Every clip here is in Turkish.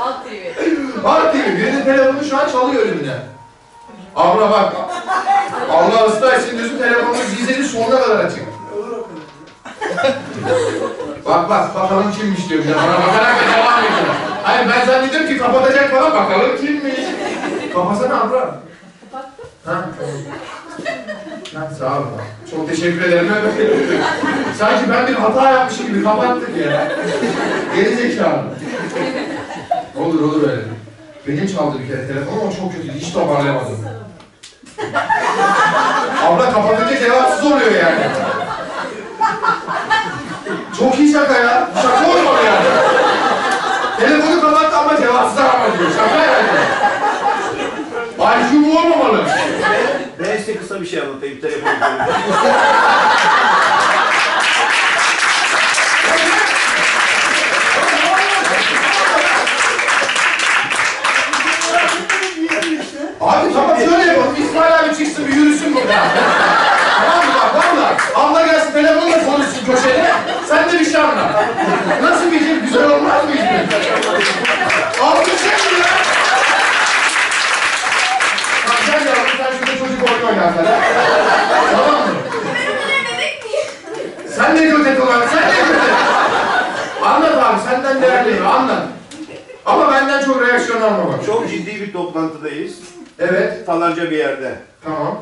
Alt TV. Bak TV, birinin telefonu şu an çalıyor önümde. Abla bak. Allah ıslah etsin diyorsun telefonun zizeli sonuna kadar açık. bak bak bakalım kimmiş diyor bir de bana bakarak da devam ediyor. Hayır ben zannediyorum ki kapatacak falan bakalım kimmiş. Kapasana abla. Kapattım. Ha? Ha, sağ ol. Çok teşekkür ederim. Sanki ben bir hata yapmışım gibi kapattık ya. Geri zekalı. Olur olur öyle. Benim çaldı bir kere telefon ama çok kötü. Hiç toparlayamadım. Abla kapatınca cevapsız oluyor yani. Çok iyi şaka ya. Şaka olmalı yani. Telefonu kapattı ama cevapsız arama diyor. Şaka yani. IQ bu olmamalı. Ben size kısa bir şey anlatayım telefonu. Abi tamam şöyle yapalım. İsmail abi çıksın bir yürüsün burada. tamam mı bak valla. Abla gelsin telefonla konuşsun köşede. Sen de bir şey anlat. Nasıl bir şey? Güzel olmaz mı hiç? Alkışlayın ya. Gel yavrum sen şurada çocuk oyunu oyna sana. tamam mı? Sen ne götet olan? Sen ne götet? Anlat abi senden değerli anlat. Ama benden çok reaksiyon alma bak. Çok ciddi bir toplantıdayız. Evet. Falanca bir yerde. Tamam.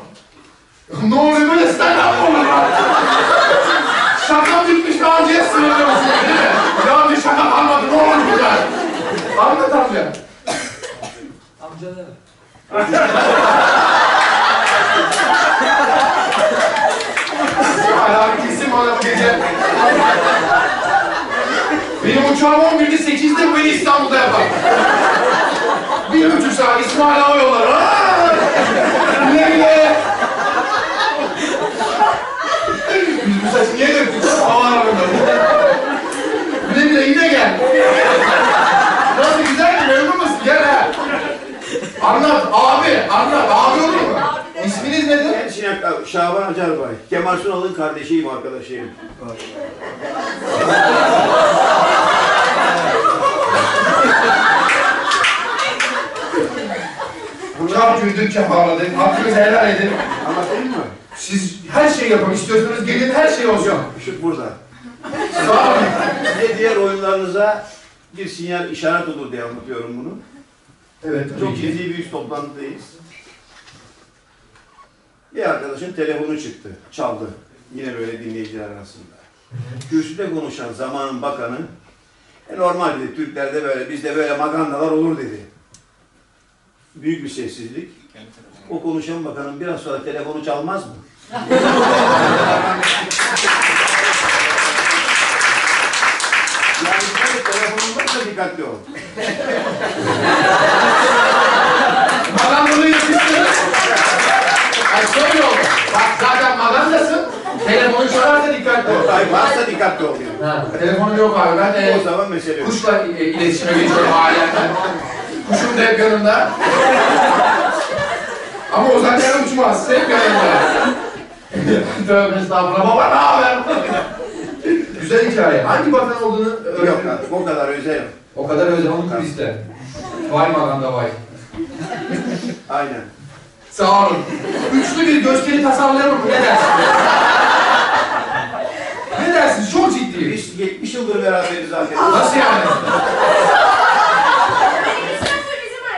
ne oluyor böyle stand up olur lan? Şaka bitmiş daha önceye sınırlıyorsun değil mi? Ya bir şaka kalmadı ne olur güzel. Anlat amca. Amcalarım. Hala kesin bana bu gece. Benim uçağım 11'de 8'de bu beni İstanbul'da yapar. Bir saat İsmail Hava Yolları. Aa! Güle güle. Biz bu saçı niye döktük? Hava arabada. Güle güle yine gel. Nasıl güzel mi? Memnun musun? Gel ha. Anlat olur mu? İsminiz nedir? Ben Sinan Şaban Acarbay. Kemal Sunal'ın kardeşiyim, arkadaşıyım. Çok güldük, kefaladık. Hakkınızı helal edin. Anlatayım mı? Siz her şeyi yapın. İstiyorsanız gelin her şey olsun. Işık burada. Sağ olun. Ve diğer oyunlarınıza bir sinyal işaret olur diye anlatıyorum bunu. Evet, Çok ciddi bir toplantıdayız. Bir arkadaşın telefonu çıktı, çaldı. Yine böyle dinleyiciler arasında. Kürsüde konuşan zamanın bakanı, e normal dedi, Türklerde böyle, bizde böyle magandalar olur dedi. Büyük bir sessizlik. O konuşan bakanın biraz sonra telefonu çalmaz mı? yani böyle telefonun varsa dikkatli ol. Maganda'yı yapıştırın. Ay şöyle oldu. Bak zaten magandasın. Telefonun çalarsa dikkatli ol. Ay varsa dikkatli ol yani. Ha, telefonum yok abi. Ben e, O zaman mesele yok. kuşla e, iletişime geçiyorum halen. Kuşum da hep yanımda. Ama o zaten uçmaz. Hep yanımda. Tövbe estağfurullah. Baba ne haber? Güzel hikaye. Hangi bakan olduğunu Yok artık o kadar özel. O kadar özel onu kuliste. Vay maganda vay. Aynen. Sağ olun. Üçlü bir gösteri tasarlayalım mı? Ne dersin? ne dersin? Çok ciddiyim. Biz 70 yıldır beraberiz zaten. Nasıl yani?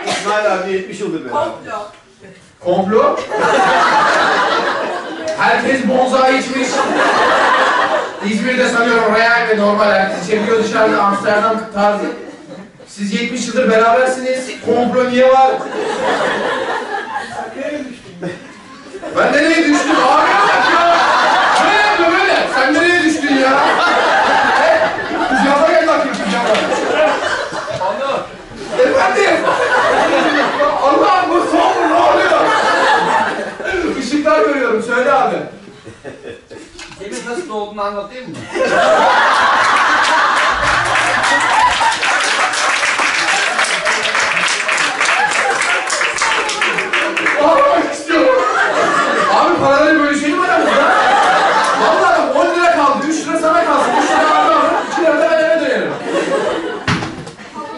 İsmail abi 70 yıldır beraber. Komplo. Komplo? Herkes bonza içmiş. İzmir'de sanıyorum real ve normal herkes çeviriyor dışarıda Amsterdam tarzı. Siz 70 yıldır berabersiniz. Komplo niye var? Ben nereye düştüm? Abi ya! Böyle. Sen nereye düştün ya? Yapa gel bakayım yapa. Onur. Efendim? Allah'ım bu son mu? Ne oluyor? Işıklar görüyorum. Söyle abi. Senin nasıl doğduğunu anlatayım mı? Ağlamak istiyorum. Abi paraları bölüşelim aramızda. Vallahi 10 lira kaldı. 3 lira sana kalsın. 3 lira alır. 2 lira da ben eve dönerim.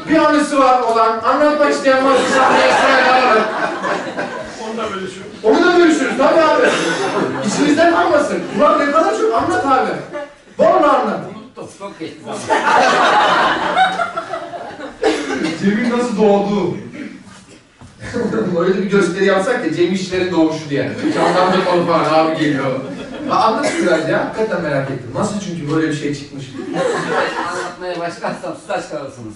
Bir an anısı var olan, anlatmak isteyen varsa sahneye sırayla alalım. Onunla bölüşüyorum. Onu da görüşürüz tabii abi. İçinizden kalmasın. Ulan ne kadar çok anlat abi. Vallahi anlat. Unuttum. Çok geçti. Cem'in nasıl doğduğu. Öyle bir gösteri yapsak ya Cem İşler'in doğuşu diye. Canlandır konu falan abi geliyor. Ha, anlat biraz ya. Hakikaten merak ettim. Nasıl çünkü böyle bir şey çıkmış. Anlatmaya başlarsam saç kalırsınız.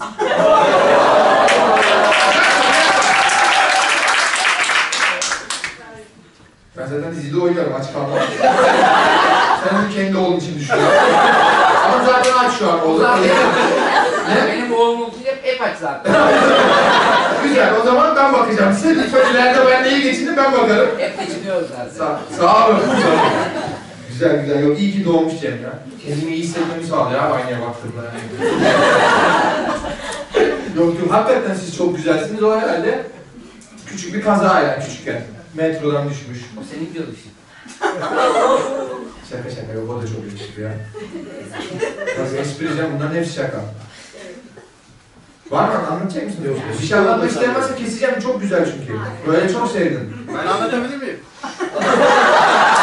Ben zaten dizide oynuyorum aç kalmam. Sen de kendi oğlun için düşünüyorsun. Ama zaten aç şu an oğlum. Zaten Ne? benim oğlum hep, hep aç zaten. Güzel o zaman ben bakacağım size. Lütfen ileride ben neyi geçindim ben bakarım. Hep geçiniyoruz zaten. Sağ, sağ olun. güzel güzel. Yok iyi ki doğmuş Cem ya. Kendimi iyi hissetmemi sağlıyor abi aynaya baktığımda. yok yok hakikaten siz çok güzelsiniz. O herhalde küçük bir kaza yani küçükken. Metrodan düşmüş. O senin görüşün. Şaka şaka yok o da çok yakışıklı ya. Nasıl espriyeceğim bunların hepsi şaka. Var mı? Anlatacak mısın yoksa? Bir şey anlatmak istemezse keseceğim çok güzel çünkü. Böyle çok sevdim. Ben anlatabilir miyim?